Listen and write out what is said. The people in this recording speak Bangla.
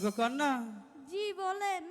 শুভকন্যা জি বলেন।